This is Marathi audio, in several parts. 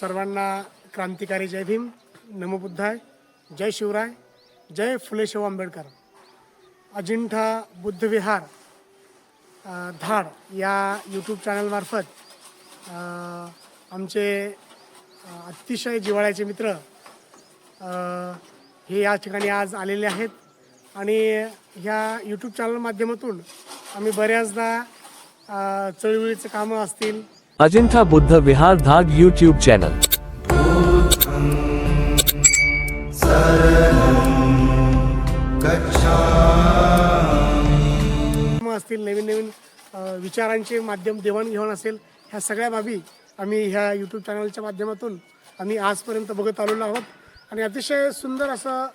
सर्वांना क्रांतिकारी जय भीम. नमबुद्धाय जय शिवराय. जय फुले आंबेडकर. अजिंठा बुद्धविहार धाड या यूट्यूब चॅनलमार्फत आमचे अतिशय जिवाळ्याचे मित्र हे या ठिकाणी आज आलेले आहेत. आणि ह्या यूट्यूब चॅनल माध्यमातून आम्ही बऱ्याचदा चळवळीचं कामं असतील अजिंठा बुद्ध विहार धाग यूट्यूब चॅनल असतील नवीन नवीन अ, विचारांचे माध्यम देवाणघेवाण असेल ह्या सगळ्या बाबी आम्ही ह्या यूट्यूब चॅनलच्या माध्यमातून आम्ही आजपर्यंत बघत आलेलो आहोत. आणि अतिशय सुंदर असं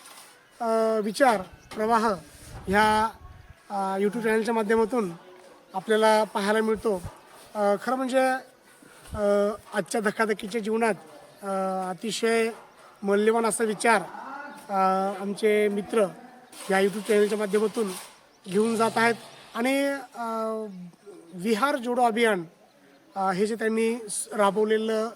अ, विचार प्रवाह ह्या यूट्यूब चॅनलच्या माध्यमातून आपल्याला पाहायला मिळतो. अ, खरं म्हणजे आजच्या धकाधकीच्या जीवनात अतिशय मौल्यवान असा विचार आमचे मित्र या यूट्यूब चॅनलच्या माध्यमातून घेऊन जात आहेत. आणि विहार जोडो अभियान हे जे त्यांनी राबवलेलं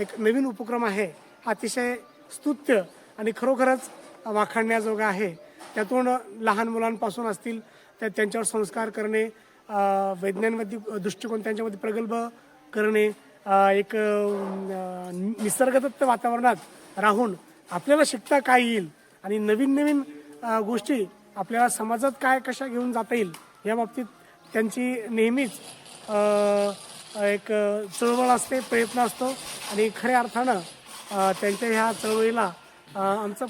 एक नवीन उपक्रम आहे हा अतिशय स्तुत्य आणि खरोखरच वाखाणण्याजोगा आहे. त्यातून लहान मुलांपासून असतील त्या त्यांच्यावर संस्कार करणे वैज्ञानिक दृष्टिकोन त्यांच्यामध्ये प्रगल्भ करणे एक निसर्गदत्त वातावरणात राहून आपल्याला शिकता काय येईल? आणि नवीन नवीन गोष्टी आपल्याला समाजात काय कशा घेऊन जाता येईल? या बाबतीत त्यांची नेहमीच एक चळवळ असते प्रयत्न असतो. आणि खऱ्या अर्थानं त्यांच्या ह्या चळवळीला आमचं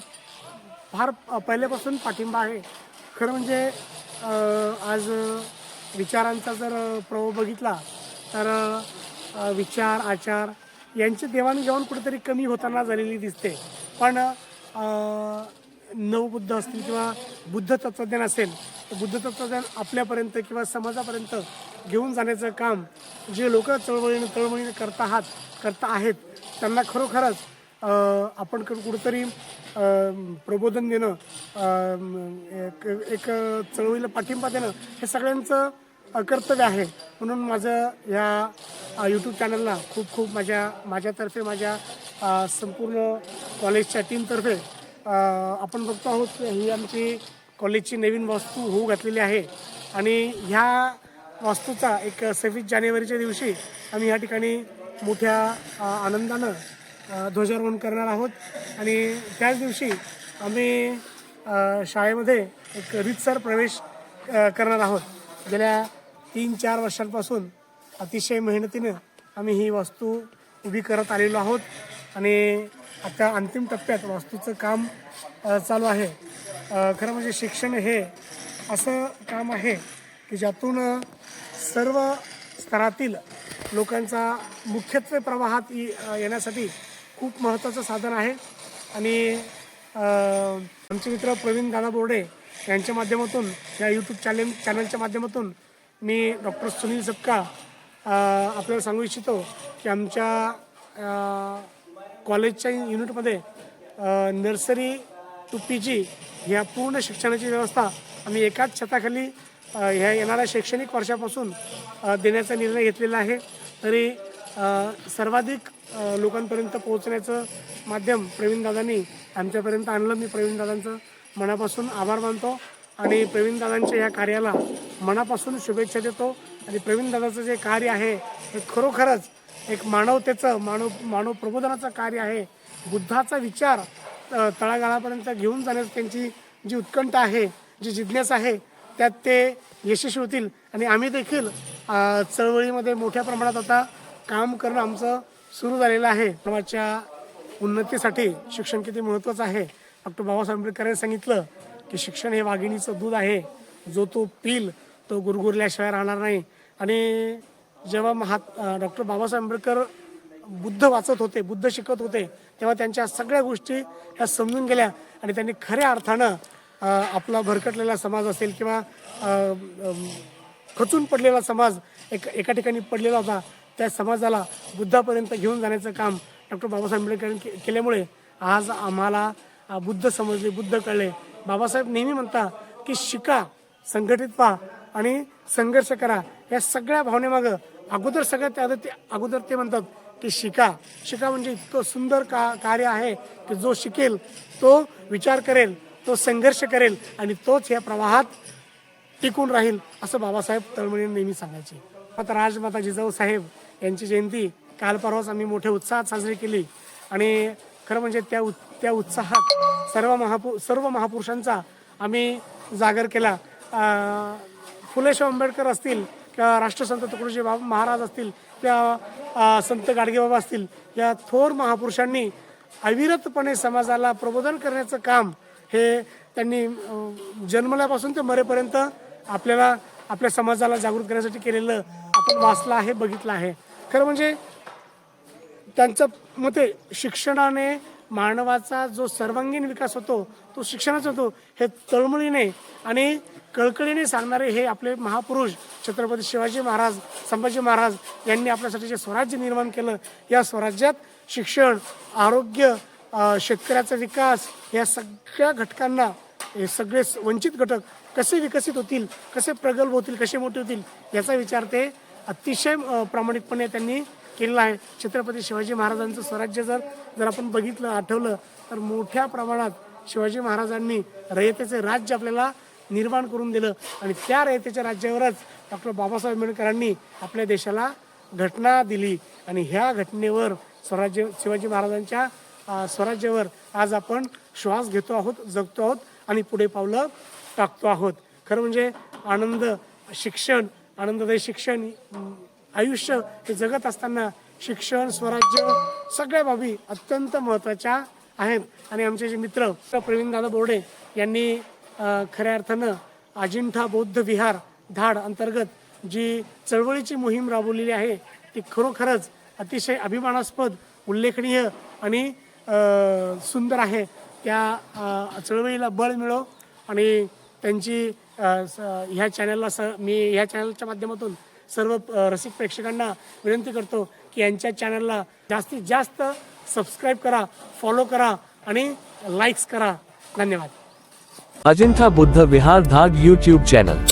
फार पहिल्यापासून पाठिंबा आहे. खरं म्हणजे आज विचारांचा जर प्रभाव बघितला तर विचार आचार यांची देवाणघेवाण कुठेतरी कमी होताना झालेली दिसते. पण नवबुद्ध असतील किंवा बुद्ध तत्वज्ञान असेल तर बुद्ध तत्वज्ञान आपल्यापर्यंत किंवा समाजापर्यंत घेऊन जाण्याचं काम जे लोक चळवळीने तळमळीने करता आहात करता आहेत त्यांना खरोखरच आपण कुठंतरी प्रबोधन देणं एक एक चळवळीला पाठिंबा देणं हे सगळ्यांचं कर्तव्य आहे. म्हणून माझं ह्या यूट्यूब चॅनलला खूप खूप माझ्या माझ्यातर्फे माझ्या संपूर्ण कॉलेजच्या टीमतर्फे आपण बघतो आहोत ही आमची कॉलेजची नवीन वास्तू होऊ घातलेली आहे. आणि ह्या वास्तूचा एक सव्वीस जानेवारीच्या दिवशी आम्ही या ठिकाणी मोठ्या आनंदानं ध्वजारोहण करणार आहोत. आणि त्याच दिवशी आम्ही शाळेमध्ये एक रीतसर प्रवेश करणार आहोत. गेल्या तीन चार वर्षांपासून अतिशय मेहनतीनं आम्ही ही वास्तू उभी करत आलेलो आहोत आणि आता अंतिम टप्प्यात वास्तूचं काम चालू आहे. खरं म्हणजे शिक्षण हे असं काम आहे की ज्यातून सर्व स्तरातील लोकांचा मुख्यत्वे प्रवाहात येण्यासाठी खूप महत्त्वाचं साधन आहे. आणि आमचे मित्र प्रवीण दादा बोर्डे यांच्या माध्यमातून या यूट्यूब चॅनल चॅनलच्या माध्यमातून मी डॉक्टर सुनील सपका आपल्याला सांगू इच्छितो की आमच्या कॉलेजच्या युनिटमध्ये नर्सरी टू पी जी ह्या पूर्ण शिक्षणाची व्यवस्था आम्ही एकाच छताखाली ह्या येणाऱ्या शैक्षणिक वर्षापासून देण्याचा निर्णय घेतलेला आहे. तरी सर्वाधिक लोकांपर्यंत पोहोचण्याचं माध्यम प्रवीणदादांनी आमच्यापर्यंत आणलं. मी प्रवीणदादांचं मनापासून आभार मानतो. आणि प्रवीणदादांच्या या कार्याला मनापासून शुभेच्छा देतो. आणि प्रवीणदादाचं जे कार्य आहे हे खरोखरच एक मानवतेचं मानव मानव प्रबोधनाचं कार्य आहे. बुद्धाचा विचार तळागाळापर्यंत घेऊन जाण्याची त्यांची जी उत्कंठ आहे जी जिज्ञास आहे त्यात ते यशस्वी होतील. आणि आम्ही देखील चळवळीमध्ये मोठ्या प्रमाणात आता काम करणं आमचं सुरू झालेलं आहे. समाजाच्या उन्नतीसाठी शिक्षण किती महत्त्वाचं आहे. डॉक्टर बाबासाहेब आंबेडकरांनी सांगितलं की शिक्षण हे वाघिणीचं दूध आहे. जो तो पील तो गुरगुरल्याशिवाय राहणार नाही. आणि जेव्हा महा डॉक्टर बाबासाहेब आंबेडकर बुद्ध वाचत होते बुद्ध शिकत होते तेव्हा त्यांच्या सगळ्या गोष्टी ह्या समजून गेल्या आणि त्यांनी खऱ्या अर्थानं आपला भरकटलेला समाज असेल किंवा खचून पडलेला समाज एक एका ठिकाणी पडलेला होता त्या समाजाला बुद्धापर्यंत घेऊन जाण्याचं काम डॉक्टर बाबासाहेब आंबेडकरांनी केल्यामुळे आज आम्हाला बुद्ध समजले बुद्ध कळले. बाबासाहेब नेहमी म्हणता की शिका संघटित व्हा आणि संघर्ष करा. या सगळ्या भावनेमागं अगोदर सगळ्यात आधी ते अगोदर ते म्हणतात की शिका. शिका म्हणजे इतकं सुंदर का कार्य आहे की जो शिकेल तो विचार करेल तो संघर्ष करेल आणि तोच या प्रवाहात टिकून राहील असं बाबासाहेब तळमळे नेहमी सांगायचे. आता राजमाता जिजाऊ साहेब यांची जयंती. काल परवाच आम्ही मोठ्या उत्साहात साजरी केली. आणि खरं म्हणजे त्या उत् त्या उत्साहात सर्व महापु सर्व महापुरुषांचा आम्ही जागर केला. अं, आंबेडकर असतील किंवा राष्ट्रसंत तुकडोजी बाबा महाराज असतील किंवा संत गाडगेबाबा असतील या थोर महापुरुषांनी अविरतपणे समाजाला प्रबोधन करण्याचं काम हे त्यांनी जन्मल्यापासून ते मरेपर्यंत आपल्याला आपल्या समाजाला जागृत करण्यासाठी केलेलं आपण वाचलं आहे बघितलं आहे. खरं म्हणजे त्यांचं मते शिक्षणाने मानवाचा जो सर्वांगीण विकास होतो तो शिक्षणाचा होतो हे तळमळीने आणि कळकळीने सांगणारे हे आपले महापुरुष छत्रपती शिवाजी महाराज संभाजी महाराज यांनी आपल्यासाठी जे स्वराज्य निर्माण केलं या स्वराज्यात शिक्षण आरोग्य शेतकऱ्याचा विकास या सगळ्या घटकांना हे सगळे वंचित घटक कसे विकसित होतील कसे प्रगल्भ होतील कसे मोठे होतील याचा विचार ते अतिशय प्रामाणिकपणे त्यांनी केलेला आहे. छत्रपती शिवाजी महाराजांचं स्वराज्य जर जर आपण बघितलं आठवलं तर मोठ्या प्रमाणात शिवाजी महाराजांनी रयतेचे राज्य आपल्याला निर्माण करून दिलं. आणि त्या रयतेच्या राज्यावरच डॉक्टर बाबासाहेब आंबेडकरांनी आपल्या देशाला घटना दिली. आणि ह्या घटनेवर स्वराज्य शिवाजी महाराजांच्या स्वराज्यावर आज आपण श्वास घेतो आहोत जगतो आहोत आणि पुढे पावलं टाकतो आहोत. खरं म्हणजे आनंद शिक्षण आनंददायी शिक्षण आयुष्य हे जगत असताना शिक्षण स्वराज्य सगळ्या बाबी अत्यंत महत्त्वाच्या आहेत. आणि आमचे जे मित्र प्रवीण दादा बोर्डे यांनी खऱ्या अर्थानं अजिंठा बौद्ध विहार धाड अंतर्गत जी चळवळीची मोहीम राबवलेली आहे ती खरोखरच अतिशय अभिमानास्पद उल्लेखनीय आणि सुंदर आहे. त्या चळवळीला बळ मिळो आणि त्यांची स- ह्या चॅनलला स मी ह्या चॅनलच्या माध्यमातून सर्व रसिक प्रेक्षकांना विनंती करतो की यांच्या चॅनलला जास्तीत जास्त सबस्क्राईब करा फॉलो करा आणि लाईक्स करा. धन्यवाद. अजिंठा बुद्ध विहार धाग यूट्यूब चॅनल